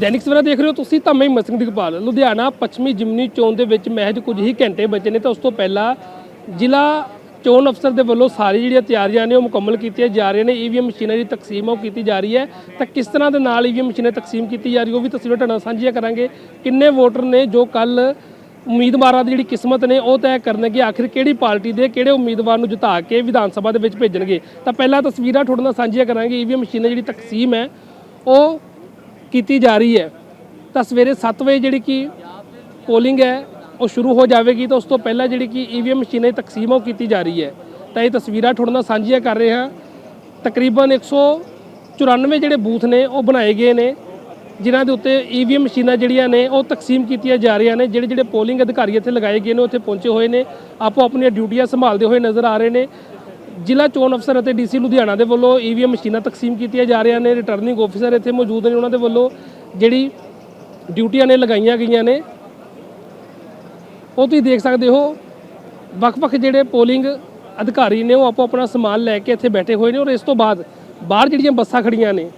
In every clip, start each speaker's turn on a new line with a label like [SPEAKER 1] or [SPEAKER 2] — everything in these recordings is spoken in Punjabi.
[SPEAKER 1] ਦੈਨਿਕ ਸਵੇਰਾ ਦੇਖ ਰਹੇ ਹੋ ਤੁਸੀਂ ਤਾਂ ਮੈਂ ਮਸਿੰਘ ਦਿਗਪਾਲ ਲੁਧਿਆਣਾ ਪੱਛਮੀ ਜਿਮਨੀ ਚੋਣ ਦੇ ਵਿੱਚ ਮਹਿਜ ਕੁਝ ਹੀ ਘੰਟੇ ਬਚੇ ਨੇ ਤਾਂ ਉਸ ਤੋਂ ਪਹਿਲਾਂ ਜ਼ਿਲ੍ਹਾ ਚੋਣ ਅਫਸਰ ਦੇ ਵੱਲੋਂ ਸਾਰੀ ਜਿਹੜੀਆਂ ਤਿਆਰੀਆਂ ਨੇ ਉਹ ਮੁਕੰਮਲ ਕੀਤੀਆਂ ਜਾ ਰਹੀਆਂ ਨੇ। ਈਵੀਐਮ ਮਸ਼ੀਨਾਂ ਦੀ ਤਕਸੀਮ ਉਹ ਕੀਤੀ ਜਾ ਰਹੀ ਹੈ। ਤਾਂ ਕਿਸ ਤਰ੍ਹਾਂ ਦੇ ਨਾਲ ਈਵੀਐਮ ਮਸ਼ੀਨਾਂ ਤਕਸੀਮ ਕੀਤੀ ਜਾ ਰਹੀ ਉਹ ਵੀ ਤਸਵੀਰਾਂ ਤੁਹਾਡੇ ਨਾਲ ਸਾਂਝੀਆਂ ਕਰਾਂਗੇ। ਕਿੰਨੇ ਵੋਟਰ ਨੇ ਜੋ ਕੱਲ ਉਮੀਦਵਾਰਾਂ ਦੀ ਜਿਹੜੀ ਕਿਸਮਤ ਨੇ ਉਹ ਤੈਅ ਕਰਨਗੇ, ਆਖਿਰ ਕਿਹੜੀ ਪਾਰਟੀ ਦੇ ਕਿਹੜੇ ਉਮੀਦਵਾਰ ਨੂੰ ਜਿਤਾ ਕੇ ਵਿਧਾਨ ਸਭਾ ਦੇ ਵਿੱਚ ਭੇਜਣਗੇ। ਤਾਂ ਪਹਿਲਾਂ ਤਸਵੀਰਾਂ ਤੁਹਾਡੇ ਨਾਲ ਸਾਂਝੀਆਂ ਕਰਾਂਗੇ। ਈਵੀਐਮ ਮਸ਼ੀਨਾਂ ਜਿਹੜੀ ਤਕਸੀਮ ਹੈ, ਉਹ ਕੀਤੀ ਜਾ ਰਹੀ ਹੈ, ਤਾਂ ਸਵੇਰੇ 7 ਵਜੇ ਜਿਹੜੀ ਕਿ ਪੋਲਿੰਗ ਹੈ, ਉਹ ਸ਼ੁਰੂ ਹੋ ਜਾਵੇਗੀ, ਤਾਂ ਉਸ ਤੋਂ ਪਹਿਲਾਂ ਜਿਹੜੀ ਕਿ ਈਵੀਐਮ ਮਸ਼ੀਨਾਂ ਦੀ ਤਕਸੀਮ ਉਹ ਕੀਤੀ ਜਾ ਰਹੀ ਹੈ। ਤਾਂ ਇਹ ਤਸਵੀਰਾਂ ਤੁਹਾਡੇ ਨਾਲ ਸਾਂਝੀਆਂ ਕਰ ਰਹੇ ਹਾਂ। ਤਕਰੀਬਨ 194 ਜਿਹੜੇ ਬੂਥ ਨੇ, ਉਹ ਬਣਾਏ ਗਏ ਨੇ, ਜਿਨ੍ਹਾਂ ਦੇ ਉੱਤੇ ਈਵੀਐਮ ਮਸ਼ੀਨਾਂ ਜਿਹੜੀਆਂ ਨੇ, ਉਹ ਤਕਸੀਮ ਕੀਤੀਆਂ ਜਾ ਰਹੀਆਂ ਨੇ। ਜਿਹੜੇ ਜਿਹੜੇ ਪੋਲਿੰਗ ਅਧਿਕਾਰੀ ਇੱਥੇ ਲਗਾਏ ਗਏ ਨੇ, ਉੱਥੇ ਪਹੁੰਚੇ ਹੋਏ ਨੇ। ਆਪੋ ਆਪਣੀਆਂ ਡਿਊਟੀਆਂ ਸੰਭਾਲਦੇ ਹੋਏ ਨਜ਼ਰ ਆ ਰਹੇ ਨੇ। ਜ਼ਿਲ੍ਹਾ ਚੋਣ ਅਫਸਰ ਅਤੇ ਡੀਸੀ ਲੁਧਿਆਣਾ ਦੇ ਵੱਲੋਂ ਈਵੀਐਮ ਮਸ਼ੀਨਾਂ ਤਕਸੀਮ ਕੀਤੀਆਂ ਜਾ ਰਹੀਆਂ ਨੇ, ਰਿਟਰਨਿੰਗ ਆਫੀਸਰ ਇੱਥੇ ਮੌਜੂਦ ਨੇ, ਉਹਨਾਂ ਦੇ ਵੱਲੋਂ ਜਿਹੜੀ ਡਿਊਟੀਆਂ ਨੇ ਲਗਾਈਆਂ ਗਈਆਂ ਨੇ। ਉਹ ਤੁਸੀਂ ਦੇਖ ਸਕਦੇ ਹੋ, ਵੱਖ-ਵੱਖ ਜਿਹੜੇ ਪੋਲਿੰਗ ਅਧਿਕਾਰੀ ਨੇ, ਉਹ ਆਪੋ ਆਪਣਾ ਸਮਾਨ ਲੈ ਕੇ ਇੱਥੇ ਬੈਠੇ ਹੋਏ ਨੇ ਔਰ ਇਸ ਤੋਂ ਬਾਅਦ ਬਾਹਰ ਜਿਹੜੀਆਂ ਬੱਸਾਂ ਖੜੀਆਂ ਨੇ,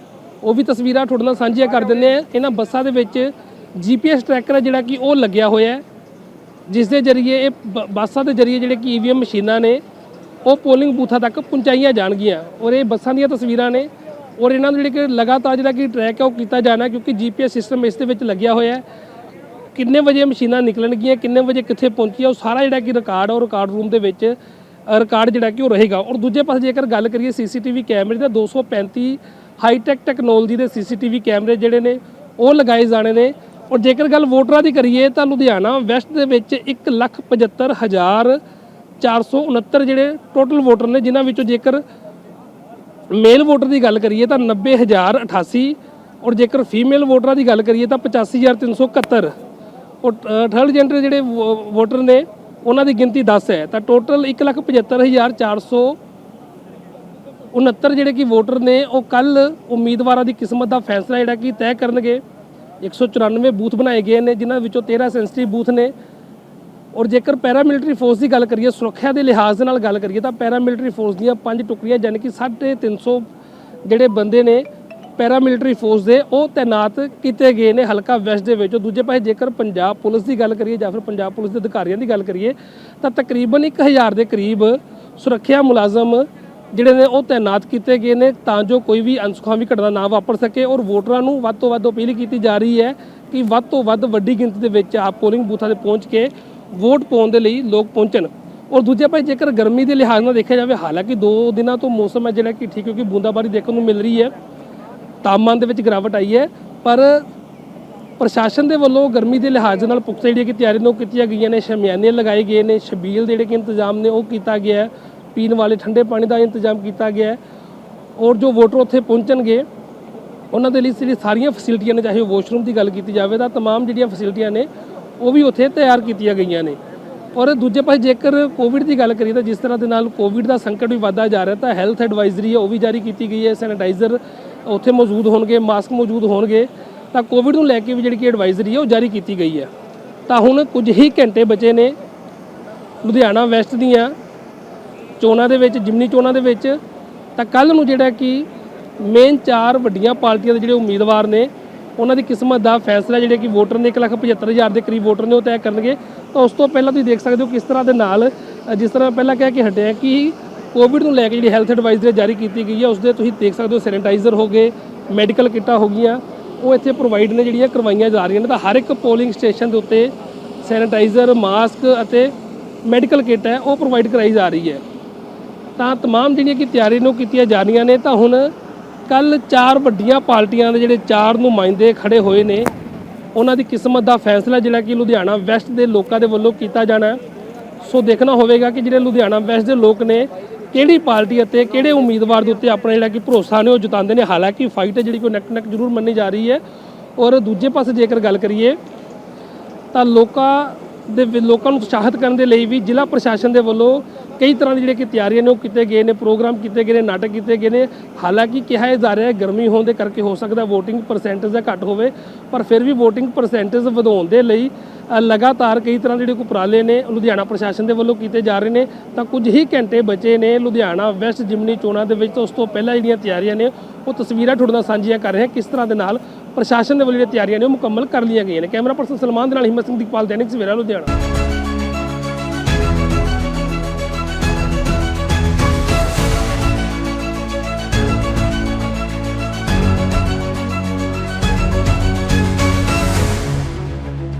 [SPEAKER 1] ਉਹ ਵੀ ਤਸਵੀਰਾਂ ਤੁਹਾਡੇ ਨਾਲ ਸਾਂਝੀਆਂ ਕਰ ਦਿੰਦੇ ਆ ਇਹਨਾਂ ਬੱਸਾਂ ਦੇ ਵਿੱਚ ਜੀਪੀਐਸ ਟਰੈਕਰ ਹੈ ਜਿਹੜਾ ਕਿ ਉਹ ਲੱਗਿਆ ਹੋਇਆ ਹੈ, ਜਿਸ ਦੇ ਜ਼ਰੀਏ ਇਹ ਬ- ਬੱਸਾਂ ਦੇ ਜ਼ਰੀਏ ਜਿਹੜੇ ਕਿ ਈਵੀਐਮ ਮਸ਼ੀਨਾਂ ਨੇ ਉਹ ਪੋਲਿੰਗ ਬੂਥਾਂ ਤੱਕ ਪਹੁੰਚਾਈਆਂ ਜਾਣਗੀਆਂ ਔਰ ਇਹ ਬੱਸਾਂ ਦੀਆਂ ਤਸਵੀਰਾਂ ਨੇ ਔਰ ਇਹਨਾਂ ਨੂੰ ਜਿਹੜੇ ਕਿ ਲਗਾਤਾਰ ਜਿਹੜਾ ਕਿ ਟਰੈਕ ਹੈ ਉਹ ਕੀਤਾ ਜਾਣਾ ਕਿਉਂਕਿ ਜੀਪੀਐਸ ਸਿਸਟਮ ਇਸ ਦੇ ਵਿੱਚ ਲੱਗਿਆ ਹੋਇਆ ਹੈ। ਕਿੰਨੇ ਵਜੇ ਮਸ਼ੀਨਾਂ ਨਿਕਲਣਗੀਆਂ, ਕਿੰਨੇ ਵਜੇ ਕਿੱਥੇ ਪਹੁੰਚੀਆਂ, ਉਹ ਸਾਰਾ ਜਿਹੜਾ ਕਿ ਰਿਕਾਰਡ ਉਹ ਰਿਕਾਰਡ ਰੂਮ ਦੇ ਵਿੱਚ ਰਿਕਾਰਡ ਜਿਹੜਾ ਕਿ ਉਹ ਰਹੇਗਾ। ਔਰ ਦੂਜੇ ਪਾਸੇ ਜੇਕਰ ਗੱਲ ਕਰੀਏ ਸੀਸੀਟੀਵੀ ਕੈਮਰੇ ਦਾ 235 ਹਾਈਟੈਕ ਟੈਕਨੋਲੋਜੀ ਦੇ ਸੀਸੀਟੀਵੀ ਕੈਮਰੇ ਜਿਹੜੇ ਨੇ, ਉਹ ਲਗਾਏ ਜਾਣੇ ਨੇ। ਔਰ ਜੇਕਰ ਗੱਲ ਵੋਟਰਾਂ ਦੀ ਕਰੀਏ ਤਾਂ ਲੁਧਿਆਣਾ ਵੈਸਟ ਦੇ ਵਿੱਚ 175469 ਜਿਹੜੇ ਟੋਟਲ ਵੋਟਰ ਨੇ, ਜਿਨ੍ਹਾਂ ਵਿੱਚੋਂ ਜੇਕਰ ਮੇਲ ਵੋਟਰ ਦੀ ਗੱਲ ਕਰੀਏ ਤਾਂ 90088 ਔਰ ਜੇਕਰ ਫੀਮੇਲ ਵੋਟਰਾਂ ਦੀ ਗੱਲ ਕਰੀਏ ਤਾਂ 85371 ਔਰ ਥਰਡ ਜੈਂਡਰ ਜਿਹੜੇ ਵੋ- ਵੋਟਰ ਨੇ, ਉਹਨਾਂ ਦੀ ਗਿਣਤੀ 10 ਹੈ। ਤਾਂ ਟੋਟਲ 175469 ਜਿਹੜੇ ਕਿ ਵੋਟਰ ਨੇ, ਉਹ ਕੱਲ ਉਮੀਦਵਾਰਾਂ ਦੀ ਕਿਸਮਤ ਦਾ ਫੈਸਲਾ ਜਿਹੜਾ ਕਿ ਤੈਅ ਕਰਨਗੇ। 194 ਬੂਥ ਬਣਾਏ ਗਏ ਨੇ, ਜਿਨ੍ਹਾਂ ਵਿੱਚੋਂ 13 ਸੈਂਸਿਟਿਵ ਬੂਥ ਨੇ। ਔਰ ਜੇਕਰ ਪੈਰਾਮਿਲਟਰੀ ਫੋਰਸ ਦੀ ਗੱਲ ਕਰੀਏ, ਸੁਰੱਖਿਆ ਦੇ ਲਿਹਾਜ਼ ਦੇ ਨਾਲ ਗੱਲ ਕਰੀਏ, ਤਾਂ ਪੈਰਾਮਿਲਟਰੀ ਫੋਰਸ ਦੀਆਂ ਪੰਜ ਟੁਕੜੀਆਂ ਯਾਨੀ ਕਿ 350 ਜਿਹੜੇ ਬੰਦੇ ਨੇ ਪੈਰਾਮਿਲਟਰੀ ਫੋਰਸ ਦੇ, ਉਹ ਤਾਇਨਾਤ ਕੀਤੇ ਗਏ ਨੇ ਹਲਕਾ ਵੈਸਟ ਦੇ ਵਿੱਚ। ਦੂਜੇ ਪਾਸੇ ਜੇਕਰ ਪੰਜਾਬ ਪੁਲਿਸ ਦੀ ਗੱਲ ਕਰੀਏ ਜਾਂ ਫਿਰ ਪੰਜਾਬ ਪੁਲਿਸ ਦੇ ਅਧਿਕਾਰੀਆਂ ਦੀ ਗੱਲ ਕਰੀਏ, ਤਾਂ ਤਕਰੀਬਨ 1000 ਦੇ ਕਰੀਬ ਸੁਰੱਖਿਆ ਮੁਲਾਜ਼ਮ ਜਿਹੜੇ ਨੇ, ਉਹ ਤਾਇਨਾਤ ਕੀਤੇ ਗਏ ਨੇ, ਤਾਂ ਜੋ ਕੋਈ ਵੀ ਅਨਸੁਖਾਵੀ ਘਟਨਾ ਨਾ ਵਾਪਰ ਸਕੇ। ਔਰ ਵੋਟਰਾਂ ਨੂੰ ਵੱਧ ਤੋਂ ਵੱਧ ਅਪੀਲ ਕੀਤੀ ਜਾ ਰਹੀ ਹੈ ਕਿ ਵੱਧ ਤੋਂ ਵੱਧ ਵੱਡੀ ਗਿਣਤੀ ਦੇ ਵਿੱਚ ਆਪ ਪੋਲਿੰਗ ਬੂਥਾਂ ਤੇ ਪਹੁੰਚ ਕੇ ਵੋਟ ਪਾਉਣ ਦੇ ਲਈ ਲੋਕ ਪਹੁੰਚਣ ਔਰ ਦੂਜੇ ਪਾਸੇ ਜੇਕਰ ਗਰਮੀ ਦੇ ਲਿਹਾਜ਼ ਨਾਲ ਦੇਖਿਆ ਜਾਵੇ ਹਾਲਾਂਕਿ 2 ਦਿਨਾਂ ਤੋਂ ਮੌਸਮ ਹੈ ਜਿਹੜਾ ਕਿ ਠੀਕ ਕਿਉਂਕਿ ਬੂੰਦਾਬਾਰੀ ਦੇਖਣ ਨੂੰ ਮਿਲ ਰਹੀ ਹੈ ਤਾਪਮਾਨ ਦੇ ਵਿੱਚ ਗਿਰਾਵਟ ਆਈ ਹੈ ਪਰ ਪ੍ਰਸ਼ਾਸਨ ਦੇ ਵੱਲੋਂ ਗਰਮੀ ਦੇ ਲਿਹਾਜ਼ ਨਾਲ ਪੁਖਤਾ ਜਿਹੜੀਆਂ ਕਿ ਤਿਆਰੀਆਂ ਨੇ ਉਹ ਕੀਤੀਆਂ ਗਈਆਂ ਨੇ ਸ਼ਮਿਆਨੇ ਲਗਾਏ ਗਏ ਨੇ ਛਬੀਲ ਦੇ ਜਿਹੜੇ ਕਿ ਇੰਤਜ਼ਾਮ ਨੇ ਉਹ ਕੀਤਾ ਗਿਆ ਹੈ ਪੀਣ ਵਾਲੇ ਠੰਡੇ ਪਾਣੀ ਦਾ ਇੰਤਜ਼ਾਮ ਕੀਤਾ ਗਿਆ ਹੈ ਔਰ ਜੋ ਵੋਟਰ ਉੱਥੇ ਪਹੁੰਚਣਗੇ ਉਹਨਾਂ ਦੇ ਲਈ ਜਿਹੜੀ ਸਾਰੀਆਂ ਫੈਸਿਲਿਟੀਆਂ ਨੇ ਚਾਹੇ ਉਹ ਵਾਸ਼ਰੂਮ ਦੀ ਗੱਲ ਕੀਤੀ ਜਾਵੇ ਤਾਂ तमाम ਜਿਹੜੀਆਂ ਫੈਸਿਲਿਟੀਆਂ ਨੇ ਉਹ ਵੀ ਉੱਥੇ ਤਿਆਰ ਕੀਤੀਆਂ ਗਈਆਂ ਨੇ। ਔਰ ਦੂਜੇ ਪਾਸੇ ਜੇਕਰ ਕੋਵਿਡ ਦੀ ਗੱਲ ਕਰੀਏ ਤਾਂ ਜਿਸ ਤਰ੍ਹਾਂ ਦੇ ਨਾਲ ਕੋਵਿਡ ਦਾ ਸੰਕਟ ਵੀ ਵਧਦਾ ਜਾ ਰਿਹਾ ਤਾਂ ਹੈਲਥ ਐਡਵਾਈਜ਼ਰੀ ਹੈ, ਉਹ ਵੀ ਜਾਰੀ ਕੀਤੀ ਗਈ ਹੈ। ਸੈਨੀਟਾਈਜ਼ਰ ਉੱਥੇ ਮੌਜੂਦ ਹੋਣਗੇ ਮਾਸਕ ਮੌਜੂਦ ਹੋਣਗੇ। ਤਾਂ ਕੋਵਿਡ ਨੂੰ ਲੈ ਕੇ ਵੀ ਜਿਹੜੀ ਕਿ ਐਡਵਾਈਜ਼ਰੀ ਹੈ, ਉਹ ਜਾਰੀ ਕੀਤੀ ਗਈ ਹੈ। ਤਾਂ ਹੁਣ ਕੁਝ ਹੀ ਘੰਟੇ ਬਚੇ ਨੇ ਲੁਧਿਆਣਾ ਵੈਸਟ ਦੀਆਂ ਚੋਣਾਂ ਦੇ ਵਿੱਚ, ਜਿਮਨੀ ਚੋਣਾਂ ਦੇ ਵਿੱਚ। ਤਾਂ ਕੱਲ ਨੂੰ ਜਿਹੜਾ ਕਿ ਮੇਨ ਚਾਰ ਵੱਡੀਆਂ ਪਾਰਟੀਆਂ ਦੇ ਜਿਹੜੇ ਉਮੀਦਵਾਰ ਨੇ ਉਹਨਾਂ ਦੀ ਕਿਸਮਤ ਦਾ ਫੈਸਲਾ ਜਿਹੜੇ ਕਿ ਵੋਟਰ ਨੇ 175000 ਦੇ ਕਰੀਬ ਵੋਟਰ ਨੇ ਉਹ ਤੈਅ ਕਰਨਗੇ ਤਾਂ ਉਸ ਤੋਂ ਪਹਿਲਾਂ ਤੁਸੀਂ ਦੇਖ ਸਕਦੇ ਹੋ ਕਿਸ ਤਰ੍ਹਾਂ ਦੇ ਨਾਲ ਅ, ਜਿਸ ਤਰ੍ਹਾਂ ਪਹਿਲਾਂ ਕਹਿ ਕੇ ਹਟਿਆ ਕਿ ਕੋਵਿਡ ਨੂੰ ਲੈ ਕੇ ਜਿਹੜੀ ਹੈਲਥ ਐਡਵਾਈਜ਼ਰੀ ਜਾਰੀ ਕੀਤੀ ਗਈ ਹੈ ਉਸ ਦੇ ਤੁਸੀਂ ਦੇਖ ਸਕਦੇ ਹੋ ਸੈਨੀਟਾਈਜ਼ਰ ਹੋ ਗਏ ਮੈਡੀਕਲ ਕਿੱਟਾਂ ਹੋ ਗਈਆਂ ਉਹ ਇੱਥੇ ਪ੍ਰੋਵਾਈਡ ਨੇ ਜਿਹੜੀਆਂ ਕਰਵਾਈਆਂ ਜਾ ਰਹੀਆਂ ਨੇ ਤਾਂ ਹਰ ਇੱਕ ਪੋਲਿੰਗ ਸਟੇਸ਼ਨ ਦੇ ਉੱਤੇ ਸੈਨੀਟਾਈਜ਼ਰ ਮਾਸਕ ਅਤੇ ਮੈਡੀਕਲ ਕਿੱਟ ਹੈ ਉਹ ਪ੍ਰੋਵਾਈਡ ਕਰਾਈ ਜਾ ਰਹੀ ਹੈ ਤਾਂ तमाम ਜਿਹੜੀਆਂ ਕਿ ਤਿਆਰੀ ਨੂੰ ਕੀਤੀਆਂ ਜਾ ਰਹੀਆਂ ਨੇ ਤਾਂ ਹੁਣ ਕੱਲ ਚਾਰ ਵੱਡੀਆਂ ਪਾਰਟੀਆਂ ਦੇ ਜਿਹੜੇ ਚਾਰ ਨੁਮਾਇੰਦੇ ਖੜੇ ਹੋਏ ਨੇ, ਉਹਨਾਂ ਦੀ ਕਿਸਮਤ ਦਾ ਫੈਸਲਾ ਜਿਹੜਾ ਕਿ ਲੁਧਿਆਣਾ ਵੈਸਟ ਦੇ ਲੋਕਾਂ ਦੇ ਵੱਲੋਂ ਕੀਤਾ ਜਾਣਾ ਸੋ ਦੇਖਣਾ ਹੋਵੇਗਾ ਕਿ ਜਿਹੜੇ ਲੁਧਿਆਣਾ ਵੈਸਟ ਦੇ ਲੋਕ ਨੇ, ਕਿਹੜੀ ਪਾਰਟੀ ਅਤੇ ਕਿਹੜੇ ਉਮੀਦਵਾਰ ਦੇ ਉੱਤੇ ਆਪਣਾ ਜਿਹੜਾ ਕਿ ਭਰੋਸਾ ਨੇ ਉਹ ਜਤਾਉਂਦੇ ਨੇ। ਹਾਲਾਂਕਿ ਫਾਈਟ ਹੈ ਜਿਹੜੀ ਕੋਈ ਨੈਕ ਨੈਕ ਜ਼ਰੂਰ ਮੰਨੀ ਜਾ ਰਹੀ ਹੈ। ਔਰ ਦੂਜੇ ਪਾਸੇ ਜੇਕਰ ਗੱਲ ਕਰੀਏ, ਤਾਂ ਲੋਕਾਂ ਦੇ ਲੋਕਾਂ ਨੂੰ ਉਤਸ਼ਾਹਿਤ ਕਰਨ ਦੇ ਲਈ ਵੀ ਜ਼ਿਲ੍ਹਾ ਪ੍ਰਸ਼ਾਸਨ ਦੇ ਵੱਲੋਂ ਕਈ ਤਰ੍ਹਾਂ ਦੀ ਜਿਹੜੇ ਕਿ ਤਿਆਰੀਆਂ ਨੇ ਉਹ ਕੀਤੇ ਗਏ ਨੇ, ਪ੍ਰੋਗਰਾਮ ਕੀਤੇ ਗਏ ਨੇ, ਨਾਟਕ ਕੀਤੇ ਗਏ ਨੇ। ਹਾਲਾਂਕਿ ਕਿਹਾ ਜਾ ਰਿਹਾ ਹੈ ਗਰਮੀ ਹੋਣ ਦੇ ਕਰਕੇ ਹੋ ਸਕਦਾ VOTING ਪਰਸੈਂਟੇਜ ਦਾ ਘੱਟ ਹੋਵੇ, ਪਰ ਫਿਰ ਵੀ VOTING ਪਰਸੈਂਟੇਜ ਵਧਾਉਣ ਦੇ ਲਈ ਲਗਾਤਾਰ ਕਈ ਤਰ੍ਹਾਂ ਦੇ ਜਿਹੜੇ ਉਪਰਾਲੇ ਨੇ ਲੁਧਿਆਣਾ ਪ੍ਰਸ਼ਾਸਨ ਦੇ ਵੱਲੋਂ ਕੀਤੇ ਜਾ ਰਹੇ ਨੇ। ਤਾਂ ਕੁਝ ਹੀ ਘੰਟੇ ਬਚੇ ਨੇ ਲੁਧਿਆਣਾ ਵੈਸਟ ਜਿਮਨੀ ਚੋਣਾਂ ਦੇ ਵਿੱਚ ਤਾਂ ਉਸ ਤੋਂ ਪਹਿਲਾਂ ਜਿਹੜੀਆਂ ਤਿਆਰੀਆਂ ਨੇ, ਉਹ ਤਸਵੀਰਾਂ ਤੁਹਾਡੇ ਨਾਲ ਸਾਂਝੀਆਂ ਕਰ ਰਹੇ ਹਾਂ ਕਿਸ ਤਰ੍ਹਾਂ ਦੇ ਨਾਲ ਪ੍ਰਸ਼ਾਸਨ ਦੇ ਵੱਲੋਂ ਜਿਹੜੀਆਂ ਤਿਆਰੀਆਂ ਨੇ ਉਹ ਮੁਕੰਮਲ ਕਰ ਲਈਆਂ ਗਈਆਂ ਨੇ। ਕੈਮਰਾ ਪਰਸਨ ਸਲਮਾਨ ਦੇ ਨਾਲ ਹਿੰਮਤ ਸਿੰਘ ਦੀਪਾਲ, ਦੈਨਿਕ ਸਵੇਰਾ, ਲੁਧਿਆਣਾ।